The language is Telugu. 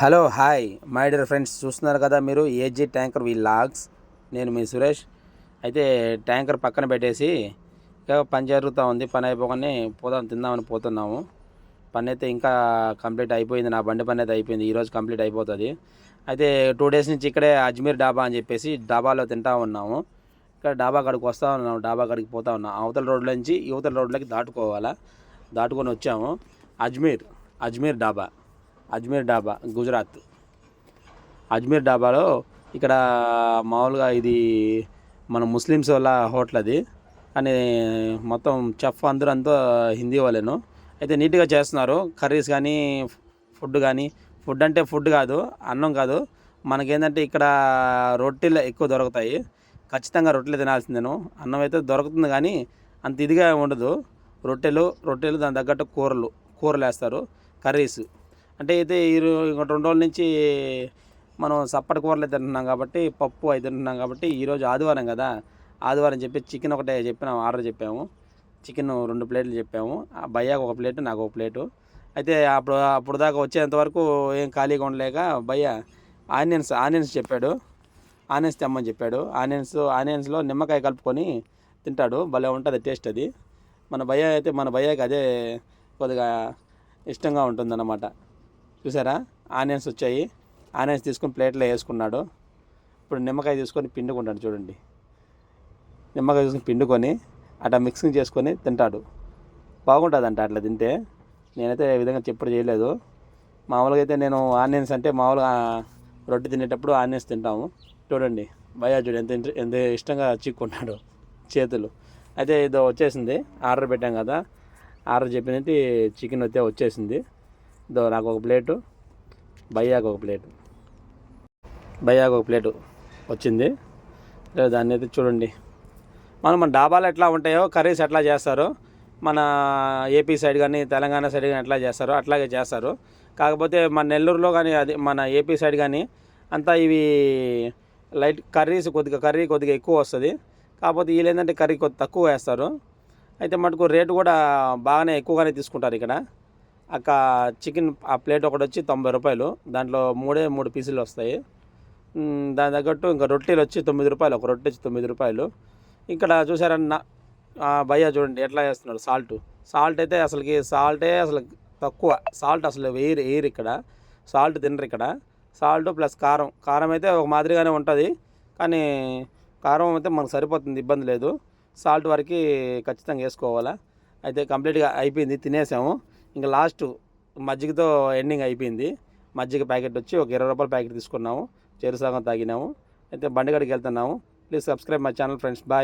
Hello hi. My dear friends చూస్తున్నారు కదా మీరు ఏజీ ట్యాంకర్ వి లాగ్స్ నేను మీ సురేష్. అయితే ట్యాంకర్ పక్కన పెట్టేసి ఇక పని జరుగుతూ ఉంది. పని అయిపోగానే పోదాం తిందామని పోతున్నాము. పని అయితే ఇంకా కంప్లీట్ అయిపోయింది. నా బండి పని అయితే అయిపోయింది. ఈరోజు కంప్లీట్ అయిపోతుంది. అయితే టూ డేస్ నుంచి ఇక్కడే అజ్మీర్ డాబా అని చెప్పేసి డాబాలో తింటా ఉన్నాము. ఇక్కడ డాబా కాడికి వస్తూ ఉన్నాము. డాబా కాడికి పోతా ఉన్నాం అవతల రోడ్ల నుంచి యువతల రోడ్లకి దాటుకోవాలా. దాటుకొని వచ్చాము. అజ్మీర్ అజ్మీర్ డాబా. అజ్మీర్ డాబా గుజరాత్. అజ్మీర్ డాబాలో ఇక్కడ మామూలుగా ఇది మన ముస్లిమ్స్ వాళ్ళ హోటల్ అది. కానీ మొత్తం చెఫ్ అందరూ అంతా హిందీ వాళ్ళేను. అయితే నీట్గా చేస్తున్నారు. కర్రీస్ కానీ ఫుడ్ కానీ. ఫుడ్ అంటే ఫుడ్ కాదు అన్నం కాదు. మనకేంటంటే ఇక్కడ రొట్టెలు ఎక్కువ దొరుకుతాయి. ఖచ్చితంగా రొట్టెలు తినాల్సిందేను. అన్నం అయితే దొరుకుతుంది కానీ అంత ఇదిగా ఉండదు. రొట్టెలు రొట్టెలు దాని తగ్గట్టు కూరలు కూరలు వేస్తారు. కర్రీస్. అంటే అయితే ఈ రో- రెండు రోజుల నుంచి మనం సప్పటి కూరలు తింటున్నాం కాబట్టి పప్పు అవి తింటున్నాం కాబట్టి ఈరోజు ఆదివారం కదా. ఆదివారం చెప్పి చికెన్ ఒకటే చెప్పినాం ఆర్డర్ చెప్పాము. చికెన్ రెండు ప్లేట్లు చెప్పాము. ఆ భయ్యాకు ఒక ప్లేటు నాకు ఒక ప్లేటు. అయితే అప్పుడు అప్పుడు దాకా వచ్చేంత వరకు ఏం ఖాళీగా ఉండలేక భయ్య ఆనియన్స్ ఆనియన్స్ చెప్పాడు. ఆనియన్స్ తెమ్మని చెప్పాడు. ఆనియన్స్ ఆనియన్స్లో నిమ్మకాయ కలుపుకొని తింటాడు. భలే ఉంటుంది టేస్ట్ అది. మన భయ్య అయితే మన భయ్యకి అదే కొద్దిగా ఇష్టంగా ఉంటుందన్నమాట. చూసారా? ఆనియన్స్ వచ్చాయి. ఆనియన్స్ తీసుకొని ప్లేట్లో వేసుకున్నాడు. ఇప్పుడు నిమ్మకాయ తీసుకొని పిండుకుంటాడు చూడండి. నిమ్మకాయ తీసుకొని పిండుకొని అట్లా మిక్సింగ్ చేసుకొని తింటాడు. బాగుంటుందంట అట్లా తింటే. నేనైతే ఈ విధంగా చెప్పుడు చేయలేదు. మామూలుగా అయితే నేను ఆనియన్స్ అంటే మామూలుగా రొట్టె తినేటప్పుడు ఆనియన్స్ తింటాము. చూడండి. భయా చూడు ఎంత ఎంత ఇష్టంగా చిక్కున్నాడు చేతులు. అయితే ఇదో వచ్చేసింది. ఆర్డర్ పెట్టాం కదా. ఆర్డర్ చెప్పినట్టు చికెన్ అయితే వచ్చేసింది. నాకు ఒక ప్లేటు బయ్యాకు ఒక ప్లేటు. బయ్యాకు ఒక ప్లేటు వచ్చింది. దాన్ని అయితే చూడండి. మనం మన డాబాలు ఎట్లా ఉంటాయో కర్రీస్ ఎట్లా చేస్తారో మన ఏపీ సైడ్ కానీ తెలంగాణ సైడ్ కానీ ఎట్లా చేస్తారో అట్లాగే చేస్తారు. కాకపోతే మన నెల్లూరులో కానీ అది మన ఏపీ సైడ్ కానీ అంతా ఇవి లైట్ కర్రీస్ కొద్దిగా కర్రీ కొద్దిగా ఎక్కువ వస్తుంది. కాకపోతే వీళ్ళు ఏంటంటే కర్రీ కొద్ది తక్కువ వేస్తారు. అయితే మటుకు రేటు కూడా బాగానే ఎక్కువగానే తీసుకుంటారు ఇక్కడ. అక్క చికెన్ ఆ ప్లేట్ ఒకటి వచ్చి తొంభై రూపాయలు. దాంట్లో మూడే మూడు పీసులు వస్తాయి. దాని తగ్గట్టు ఇంకా రొట్టెలు వచ్చి తొమ్మిది రూపాయలు. ఒక రొట్టె వచ్చి తొమ్మిది రూపాయలు. ఇక్కడ చూసారన్న భయ్య చూడండి ఎట్లా చేస్తున్నాడు సాల్ట్. సాల్ట్ అయితే అసలుకి సాల్టే అసలు తక్కువ. సాల్ట్ అసలు వేయరు వేయరు ఇక్కడ. సాల్ట్ తినరు ఇక్కడ. సాల్ట్ ప్లస్ కారం. కారం అయితే ఒక మాదిరిగానే ఉంటుంది. కానీ కారం అయితే మనకు సరిపోతుంది ఇబ్బంది లేదు. సాల్ట్ వరకు ఖచ్చితంగా వేసుకోవాలా. అయితే కంప్లీట్గా అయిపోయింది తినేసాము. ఇంకా లాస్ట్ మజ్జిగతో ఎండింగ్ అయిపోయింది. మజ్జిగ ప్యాకెట్ వచ్చి ఒక ఇరవై రూపాయల ప్యాకెట్ తీసుకున్నాము. చేరుసాగం తాగినాము. అయితే బండిగడికి వెళ్తున్నాము. Please subscribe my channel friends. Bye.